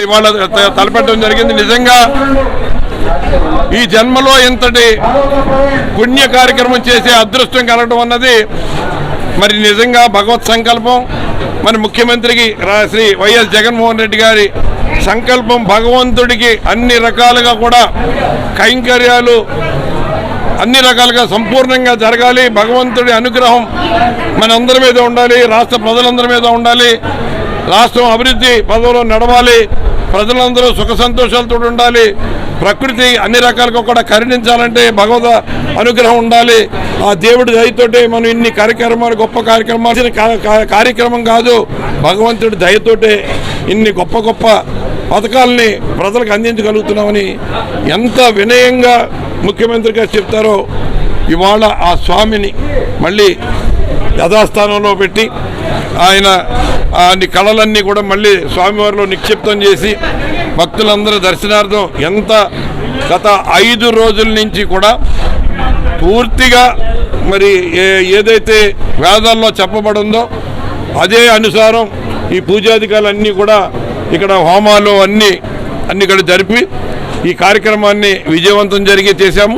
ఇవాళ తలపెట్టడం జరిగింది. నిజంగా ఈ జన్మలో ఇంతటి పుణ్య కార్యక్రమం చేసే అదృష్టం కలగడం అన్నది మరి నిజంగా భగవత్ సంకల్పం. మరి ముఖ్యమంత్రికి శ్రీ వైఎస్ జగన్మోహన్ రెడ్డి గారి సంకల్పం భగవంతుడికి అన్ని రకాలుగా కూడా కైంకర్యాలు అన్ని రకాలుగా సంపూర్ణంగా జరగాలి. భగవంతుడి అనుగ్రహం మనందరి మీద ఉండాలి. రాష్ట్ర ప్రజలందరి మీద ఉండాలి. రాష్ట్రం అభివృద్ధి పదవిలో నడవాలి. ప్రజలందరూ సుఖ సంతోషాలతో ఉండాలి. ప్రకృతి అన్ని రకాలుగా కూడా కరుణించాలంటే భగవద్ అనుగ్రహం ఉండాలి. ఆ దేవుడి దయతోటే మనం ఇన్ని కార్యక్రమాలు గొప్ప కార్యక్రమాలు కార్యక్రమం కాదు. భగవంతుడి దయతోటే ఇన్ని గొప్ప గొప్ప పథకాలని ప్రజలకు అందించగలుగుతున్నామని ఎంత వినయంగా ముఖ్యమంత్రి గారు చెప్తారో ఇవాళ ఆ స్వామిని మళ్ళీ యథాస్థానంలో పెట్టి ఆయన నీ కళలన్నీ కూడా మళ్ళీ స్వామివారిలో నిక్షిప్తం చేసి భక్తులందరూ దర్శనార్థం ఎంత గత ఐదు రోజుల నుంచి కూడా పూర్తిగా మరి ఏ- ఏదైతే వేదాల్లో చెప్పబడిందో అదే అనుసారం ఈ పూజాధికారులన్నీ కూడా ఇక్కడ హోమాలు అన్నీ అన్ని ఇక్కడ జరిపి ఈ కార్యక్రమాన్ని విజయవంతం జరిగి చేశాము.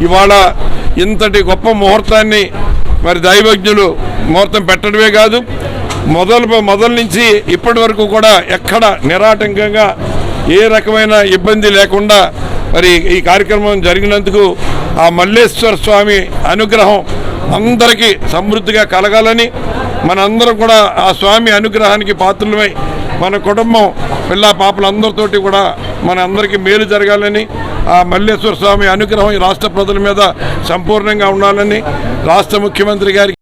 ఇవాళ ఇంతటి గొప్ప ముహూర్తాన్ని మరి దైవజ్ఞులు ముహూర్తం పెట్టడమే కాదు మొదలు మొదల నుంచి ఇప్పటి వరకు కూడా ఎక్కడ నిరాటంకంగా ఏ రకమైన ఇబ్బంది లేకుండా మరి ఈ కార్యక్రమం జరిగినందుకు ఆ మల్లేశ్వర స్వామి అనుగ్రహం అందరికీ సమృద్ధిగా కలగాలని మనందరం కూడా ఆ స్వామి అనుగ్రహానికి పాత్రలమై మన కుటుంబం పిల్ల పాపలందరితోటి కూడా మన అందరికీ మేలు జరగాలని ఆ మల్లేశ్వర స్వామి అనుగ్రహం ఈ రాష్ట్ర ప్రజల మీద సంపూర్ణంగా ఉండాలని రాష్ట్ర ముఖ్యమంత్రి గారికి